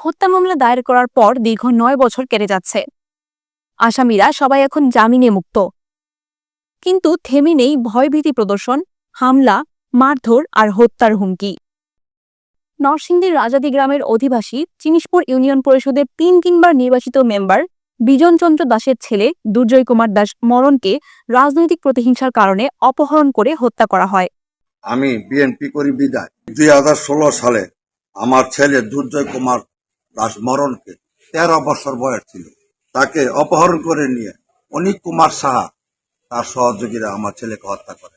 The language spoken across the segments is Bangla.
হত্যা মামলা দায়ের করার পর দীর্ঘ নয় বছর কেটে যাচ্ছে। আসামিরা সবাই এখন জামিনে মুক্ত। কিন্তু থেমে নেই ভয়ভীতি প্রদর্শন, হামলা, মারধর আর হত্যার হুমকি। নরসিংদীর রাজাদি গ্রামের অধিবাসী চিনিসপুর ইউনিয়ন পরিষদের তিন তিনবার নির্বাচিত মেম্বার বিজনচন্দ্র দাসের ছেলে দুর্জয় কুমার দাস মরণকে রাজনৈতিক প্রতিহিংসার কারণে অপহরণ করে হত্যা করা হয়। আমি বিএনপি করি বিদায় দুই হাজার ষোলো সালে আমার ছেলে দুর্জয় কুমার দাস মরণকে তেরো বছর বয়স ছিল। তাকে অপহরণ করে নিয়ে অনিক কুমার সাহা তার সহযোগীরা আমার ছেলেকে হত্যা করে।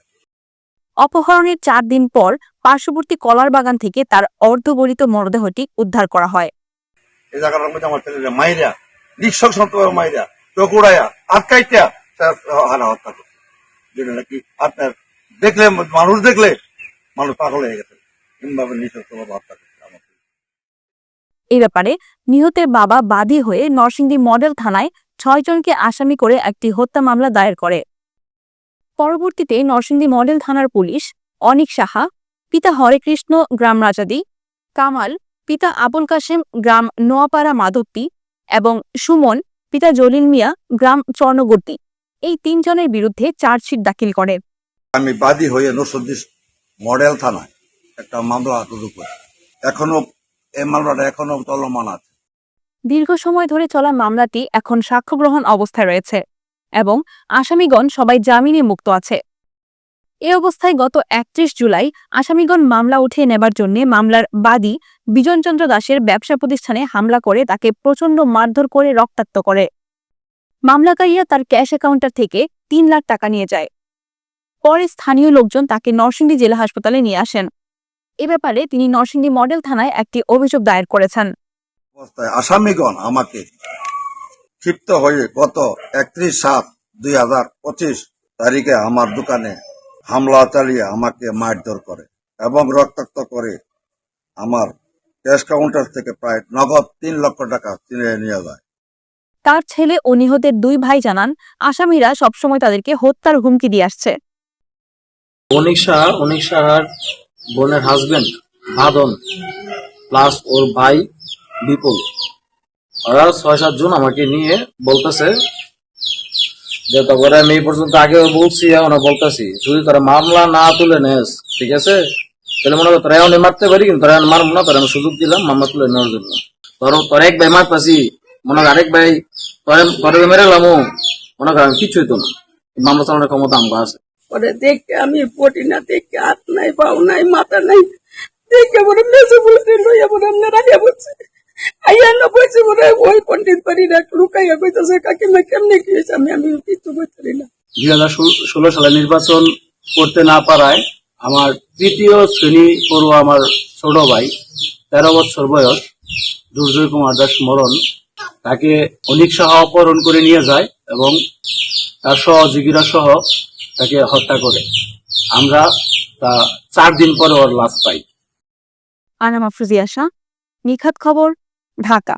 অপহরণের চার দিন পর পার্শ্ববর্তী কলার বাগান থেকে তার অর্ধগলিত মরদেহটি উদ্ধার করা হয়। এই জায়গাটার মধ্যে আমার ছেলেরা মাইরা নিঃশংসন্ত মাইরা চকুড়াইয়া আটকাইটা তার হারা হত্যা করছে যেটা নাকি আপনার দেখলে মানুষ দেখলে মানুষ পাগল হয়ে গেছে। এমনভাবে নিঃশংসভাবে হত্যা করছে। এই ব্যাপারে নিহতের বাবা বাদী হয়ে নরসিংদী মডেল থানায় ছয়জনকে আসামি করে একটি হত্যা মামলা দায়ের করে। পরবর্তীতে নরসিংদী মডেল থানার পুলিশ অনিক সাহা, পিতা হরেকৃষ্ণ গ্রাম রাজাদি, কামাল, পিতা আবুল কাশেম গ্রাম নোয়াপাড়া মাধবতী এবং সুমন, পিতা জলিল মিয়া গ্রাম চর্ণগর্তি এই তিনজনের বিরুদ্ধে চার্জশিট দাখিল করে। আমি বাদী হয়ে নসুদ্দিস মডেল থানায় একটা মামলা করি। এখনও এই মামলাটা এখনও চলমান আছে। দীর্ঘ সময় ধরে চলা মামলাটি এখন সাক্ষ্য গ্রহণ অবস্থায় রয়েছে এবং আসামিগণ সবাই জামিনে মুক্ত আছে। এ অবস্থায় গত একত্রিশ জুলাই আসামিগণ মামলা উঠিয়ে নেবার জন্য মামলার বাদী বিজনচন্দ্র দাসের ব্যবসা প্রতিষ্ঠানে হামলা করে তাকে প্রচণ্ড মারধর করে রক্তাক্ত করে। মামলাকারীরা তার ক্যাশ অ্যাকাউন্টার থেকে তিন লাখ টাকা নিয়ে যায়। পরে স্থানীয় লোকজন তাকে নরসিংদী জেলা হাসপাতালে নিয়ে আসেন। এ ব্যাপারে তিনি নরসিংদী মডেল থানায় একটি অভিযোগ দায়ের করেছেন। আসামিগণ আমাকে ক্ষিপ্ত হয়ে গত একত্রিশ সাত দুই হাজার পঁচিশ তারিখে আমার দোকানে হামলা চালিয়ে আমাকে মারধর করে এবং রক্তাক্ত করে আমার ক্যাশ কাউন্টার থেকে প্রায় নগদ তিন লক্ষ টাকা চিনে নিয়ে যায়। তার ছেলে ও নিহতের দুই ভাই জানান আসামিরা সবসময় তাদেরকে হত্যার হুমকি দিয়ে আসছে। অনিক সাহা অনিক সাহার বোনের হাজবেন্ড ভাদন প্লাস ওর ভাই, বিপুল। ওরা ছয় সাতজন আমাকে নিয়ে বলতেছে, যে তারপরে আমি এই পর্যন্ত আগেও বলছি, এখন বলতেছি। যদি তারা মামলা না তুলে নেস, ঠিক আছে? তাহলে মনে কর তোরা এখন মারতে পারি, কিন্তু তোরা মারবো না, তোরা আমি সুযোগ দিলাম মামলা তুলে নেওয়ার জন্য। তোর তোর এক ভাই মারতাছি, মনে কর আরেক ভাই তোরে মেরে লামো। মনে কর আমি কিছুই তো না। মামলা চালানোর ক্ষমতা আমার আছে। পরে দেখে আমি পটি না দেখে হাত নাই, পাও নাই, মাথা নাই। দেখে পরে মেসে বলতে লইয়া পরে আমরা রাখিয়া বলছে আইয়া না ওই পন্ডিত বাড়ি লুকাইয়া কইতেছে কাকিমা কেমনে কি হয়েছে? আমি আমি কিছু বলতে না। দুই হাজার ষোলো সালে নির্বাচন করতে না পারায় আমার তৃতীয় শ্রেণি পড়ুয়া আমার ছোট ভাই, তেরো বছর বয়স, দুর্জয় কুমার দাস মরণ, তাকে অনিক সহ অপহরণ করে নিয়ে যায় এবং তার সহযোগীরা সহ তাকে হত্যা করে। আমরা তা চার দিন পরে ওর লাশ পাই। আনাম আফরুজিয়া শাহ, নিখাত খবর, ঢাকা।